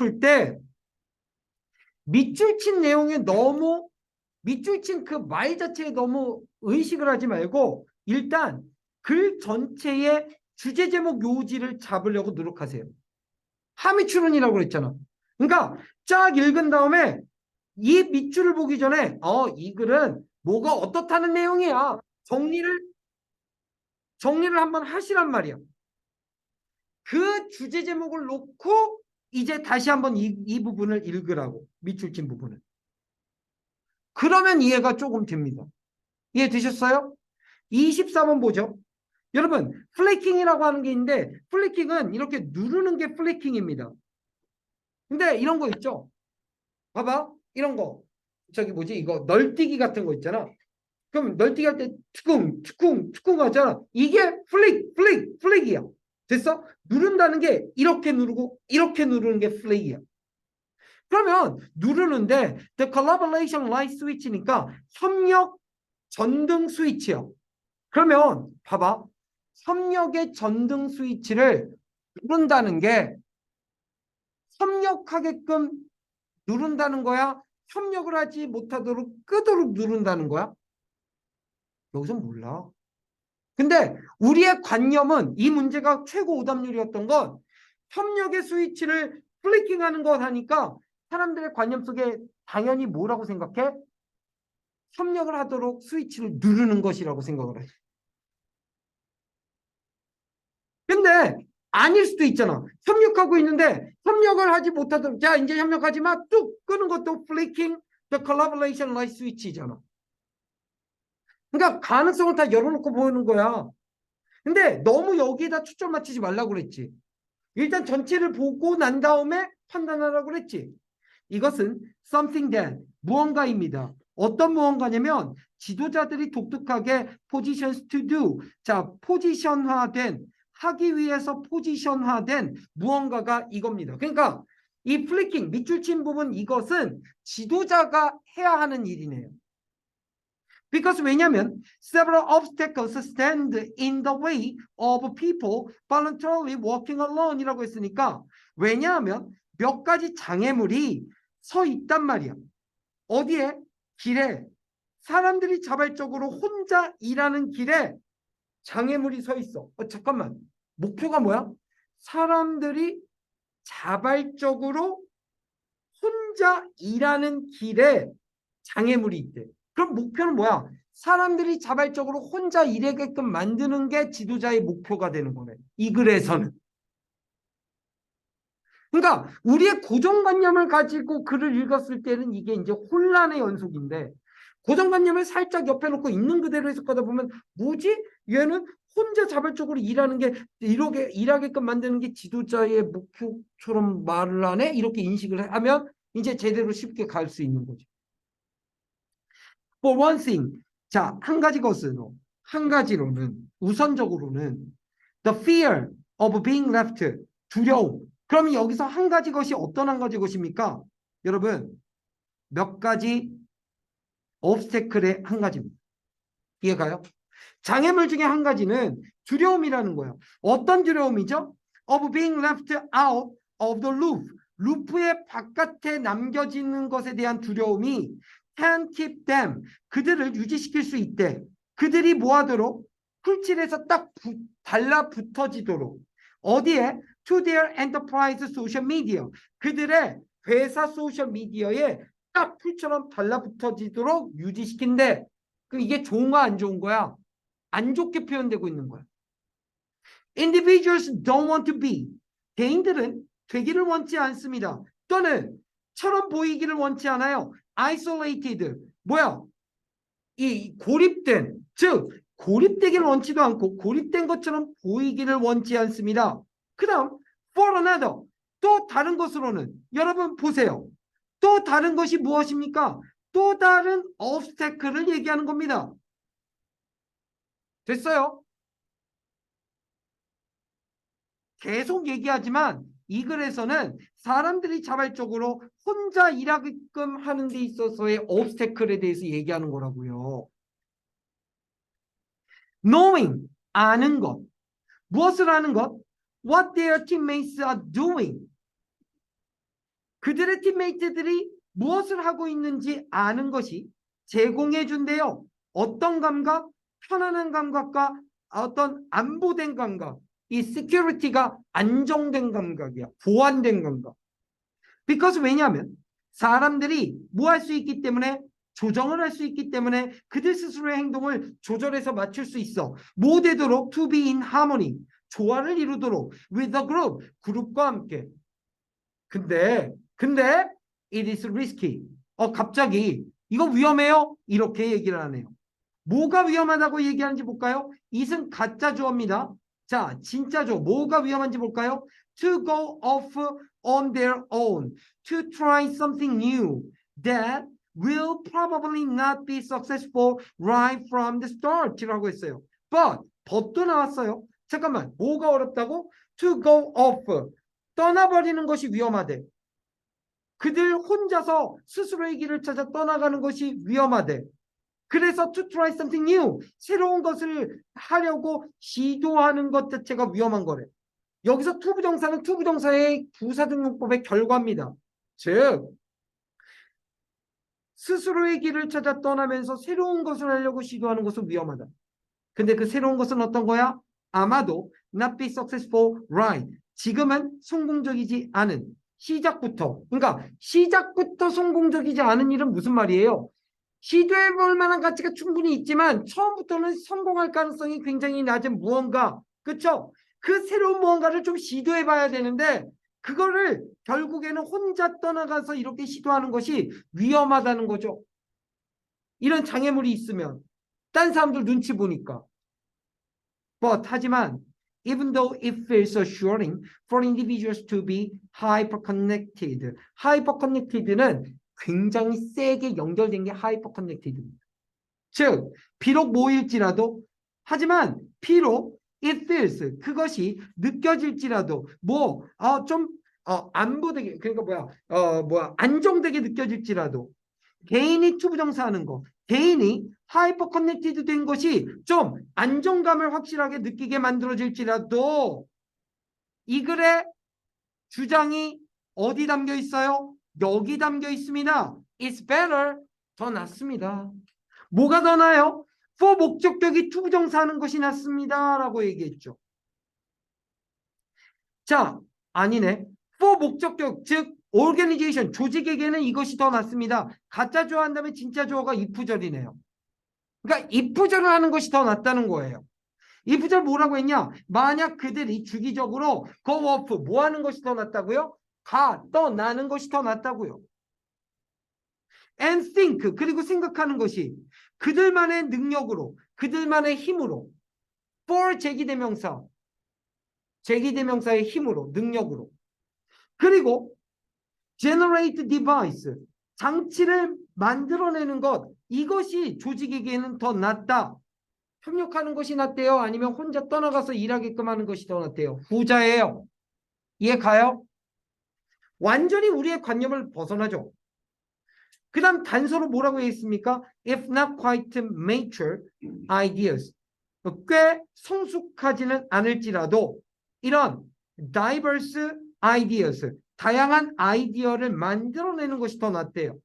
풀때 밑줄 친 내용에 너무 밑줄 친 그 말 자체에 너무 의식을 하지 말고 일단 글 전체의 주제 제목 요지를 잡으려고 노력하세요. 함의 추론이라고 그랬잖아. 그러니까 쫙 읽은 다음에 이 밑줄을 보기 전에 어, 이 글은 뭐가 어떻다는 내용이야. 정리를 정리를 한번 하시란 말이야. 그 주제 제목을 놓고 이제 다시 한번 이, 이 부분을 읽으라고 밑줄 친 부분을. 그러면 이해가 조금 됩니다. 이해 되셨어요? 24번 보죠. 여러분 플래킹이라고 하는 게 있는데 플래킹은 이렇게 누르는 게 플래킹입니다. 근데 이런 거 있죠. 봐봐 이런 거 저기 뭐지 이거 널뛰기 같은 거 있잖아. 그럼 널뛰기 할 때 투쿵 투쿵 투쿵 하잖아. 이게 플릭 플릭 플릭이야. 됐어? 누른다는 게 이렇게 누르고 이렇게 누르는 게 플릭이야. 그러면 누르는데 the collaboration light switch니까 협력 전등 스위치요. 그러면 봐봐. 협력의 전등 스위치를 누른다는 게 협력하게끔 누른다는 거야? 협력을 하지 못하도록 끄도록 누른다는 거야? 여기서 몰라. 근데 우리의 관념은 이 문제가 최고 오답률이었던 건 협력의 스위치를 플리킹하는 것 하니까 사람들의 관념 속에 당연히 뭐라고 생각해? 협력을 하도록 스위치를 누르는 것이라고 생각을 해. 근데 아닐 수도 있잖아. 협력하고 있는데 협력을 하지 못하도록 자 이제 협력하지 마. 뚝 끄는 것도 flicking the collaboration light switch잖아. 그러니까 가능성을 다 열어놓고 보이는 거야. 근데 너무 여기에다 초점 맞추지 말라고 그랬지. 일단 전체를 보고 난 다음에 판단하라고 그랬지. 이것은 something that 무언가입니다. 어떤 무언가냐면 지도자들이 독특하게 positions to do 자 포지션화된 하기 위해서 포지션화된 무언가가 이겁니다. 그러니까 이 플리킹 밑줄 친 부분 이것은 지도자가 해야 하는 일이네요. Because 왜냐면 several obstacles stand in the way of people voluntarily walking alone이라고 했으니까 왜냐하면 몇 가지 장애물이 서 있단 말이야. 어디에? 길에. 사람들이 자발적으로 혼자 일하는 길에 장애물이 서 있어. 어, 잠깐만. 목표가 뭐야? 사람들이 자발적으로 혼자 일하는 길에 장애물이 있대. 그럼 목표는 뭐야? 사람들이 자발적으로 혼자 일하게끔 만드는 게 지도자의 목표가 되는 거네. 이 글에서는. 그러니까 우리의 고정관념을 가지고 글을 읽었을 때는 이게 이제 혼란의 연속인데 고정관념을 살짝 옆에 놓고 있는 그대로 해석하다 보면 뭐지? 얘는 혼자 자발적으로 일하는 게 이렇게 일하게끔 만드는 게 지도자의 목표처럼 말을 하네? 이렇게 인식을 하면 이제 제대로 쉽게 갈 수 있는 거죠. For one thing, 자, 한 가지 것은, 한 가지로는, 우선적으로는 the fear of being left, 두려움. 그럼 여기서 한 가지 것이 어떤 한 가지 것입니까? 여러분, 몇 가지 obstacle의 한 가지입니다. 이해가요? 장애물 중에 한 가지는 두려움이라는 거예요. 어떤 두려움이죠? of being left out of the loop. 루프의 바깥에 남겨지는 것에 대한 두려움이 can keep them. 그들을 유지시킬 수 있대. 그들이 뭐하도록? 풀칠에서 딱 부, 달라붙어지도록. 어디에? to their enterprise social media. 그들의 회사 소셜 미디어에 딱 풀처럼 달라붙어지도록 유지시킨대. 그럼 이게 좋은가 안 좋은 거야? 안 좋게 표현되고 있는 거야. Individuals don't want to be. 개인들은 되기를 원치 않습니다. 또는 처럼 보이기를 원치 않아요. Isolated. 뭐야? 이 고립된, 즉 고립되기를 원치도 않고 고립된 것처럼 보이기를 원치 않습니다. 그 다음 for another. 또 다른 것으로는 여러분 보세요. 또 다른 것이 무엇입니까? 또 다른 obstacle를 얘기하는 겁니다. 됐어요? 계속 얘기하지만 이 글에서는 사람들이 자발적으로 혼자 일하게끔 하는 데 있어서의 obstacle에 대해서 얘기하는 거라고요. knowing, 아는 것. 무엇을 아는 것? what their teammates are doing. 그들의 팀메이트들이 무엇을 하고 있는지 아는 것이 제공해 준대요. 어떤 감각? 편안한 감각과 어떤 안보된 감각. 이 security가 안정된 감각이야. 보완된 감각. because 왜냐하면 사람들이 뭐 할 수 있기 때문에 조정을 할 수 있기 때문에 그들 스스로의 행동을 조절해서 맞출 수 있어. 뭐 되도록 to be in harmony. 조화를 이루도록 with the group. 그룹과 함께. 근데 근데 it is risky. 어 갑자기 이거 위험해요? 이렇게 얘기를 하네요. 뭐가 위험하다고 얘기하는지 볼까요? 이은 가짜 주어입니다. 자, 진짜 주어. 뭐가 위험한지 볼까요? To go off on their own. To try something new. That will probably not be successful right from the start. 라고 했어요. But, but도 나왔어요. 잠깐만, 뭐가 어렵다고? To go off. 떠나버리는 것이 위험하대. 그들 혼자서 스스로의 길을 찾아 떠나가는 것이 위험하대. 그래서 to try something new, 새로운 것을 하려고 시도하는 것 자체가 위험한 거래. 여기서 투부정사는 투부정사의 부사등용법의 결과입니다. 즉, 스스로의 길을 찾아 떠나면서 새로운 것을 하려고 시도하는 것은 위험하다. 근데 그 새로운 것은 어떤 거야? 아마도 not be successful right. 지금은 성공적이지 않은 시작부터. 그러니까 시작부터 성공적이지 않은 일은 무슨 말이에요? 시도해 볼 만한 가치가 충분히 있지만 처음부터는 성공할 가능성이 굉장히 낮은 무언가. 그쵸? 그 새로운 무언가를 좀 시도해 봐야 되는데 그거를 결국에는 혼자 떠나가서 이렇게 시도하는 것이 위험하다는 거죠. 이런 장애물이 있으면 딴 사람들 눈치 보니까. But 하지만 even though it feels assuring for individuals to be hyperconnected. hyperconnected는 굉장히 세게 연결된 게 hyperconnected입니다. 즉, 비록 모일지라도 하지만 비록 it feels 그것이 느껴질지라도 뭐좀 어, 안보되게 그러니까 뭐야 어 뭐야 안정되게 느껴질지라도 개인이 투부정사하는 거 개인이 하이퍼 커넥티드 된 것이 좀 안정감을 확실하게 느끼게 만들어질지라도 이 글의 주장이 어디 담겨 있어요? 여기 담겨 있습니다. It's better. 더 낫습니다. 뭐가 더 나아요? for 목적격이 투부정사하는 것이 낫습니다. 라고 얘기했죠. 자, 아니네. for 목적격, 즉 organization, 조직에게는 이것이 더 낫습니다. 가짜 주어 한 다음에 진짜 주어가 if절이네요. 그러니까 if절을 하는 것이 더 낫다는 거예요. if절 뭐라고 했냐? 만약 그들이 주기적으로 go off 뭐 하는 것이 더 낫다고요? 가, 떠나는 것이 더 낫다고요. and think 그리고 생각하는 것이 그들만의 능력으로 그들만의 힘으로 for 제기대명사 제기대명사의 힘으로 능력으로 그리고 generate device 장치를 만들어내는 것 이것이 조직에게는 더 낫다. 협력하는 것이 낫대요? 아니면 혼자 떠나가서 일하게끔 하는 것이 더 낫대요? 후자예요. 이해 가요? 완전히 우리의 관념을 벗어나죠. 그 다음 단서로 뭐라고 했습니까? If not quite mature ideas. 꽤 성숙하지는 않을지라도 이런 diverse ideas, 다양한 아이디어를 만들어내는 것이 더 낫대요.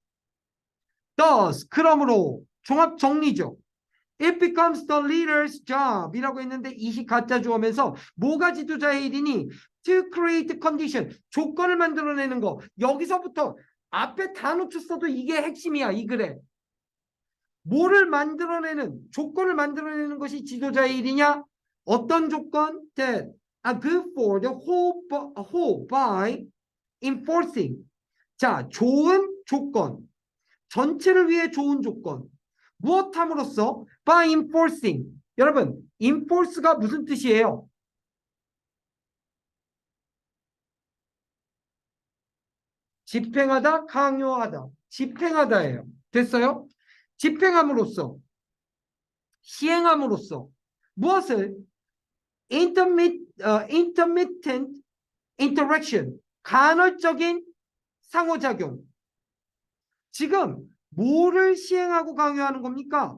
Thus, 그러므로 종합 정리죠. It becomes the leader's job 이라고 했는데 이시 가짜 주어면서 뭐가 지도자의 일이니? To create condition, 조건을 만들어내는 거. 여기서부터 앞에 다 놓쳤어도 이게 핵심이야, 이 글에. 뭐를 만들어내는, 조건을 만들어내는 것이 지도자의 일이냐? 어떤 조건? That are good for the whole, whole by enforcing. 자, 좋은 조건. 전체를 위해 좋은 조건. 무엇함으로써? by enforcing. 여러분, enforce가 무슨 뜻이에요? 집행하다, 강요하다. 집행하다예요. 됐어요? 집행함으로써, 시행함으로써 무엇을 intermit, 어, intermittent interaction, 간헐적인 상호작용. 지금 뭐를 시행하고 강요하는 겁니까?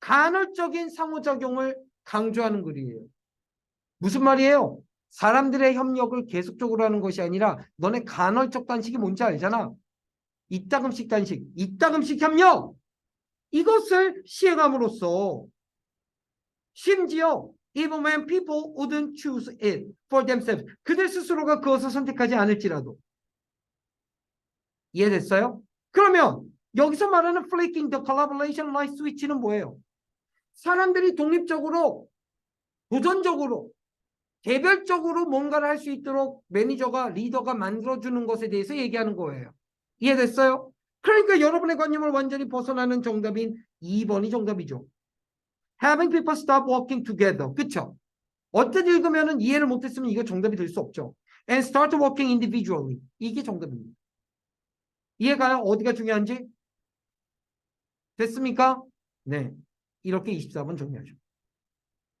간헐적인 상호작용을 강조하는 글이에요. 무슨 말이에요? 사람들의 협력을 계속적으로 하는 것이 아니라 너네 간헐적 단식이 뭔지 알잖아. 이따금씩 단식, 이따금씩 협력. 이것을 시행함으로써 심지어 even when people wouldn't choose it for themselves 그들 스스로가 그것을 선택하지 않을지라도 이해됐어요? 그러면 여기서 말하는 flaking the collaboration light switch는 뭐예요? 사람들이 독립적으로 도전적으로 개별적으로 뭔가를 할 수 있도록 매니저가 리더가 만들어주는 것에 대해서 얘기하는 거예요. 이해됐어요? 그러니까 여러분의 관념을 완전히 벗어나는 정답인 2번이 정답이죠. Having people stop working together. 그쵸? 어떤 읽으면은 이해를 못했으면 이거 정답이 될 수 없죠. And start working individually. 이게 정답입니다. 이해가요? 어디가 중요한지? 됐습니까? 네. 이렇게 24번 정리하죠.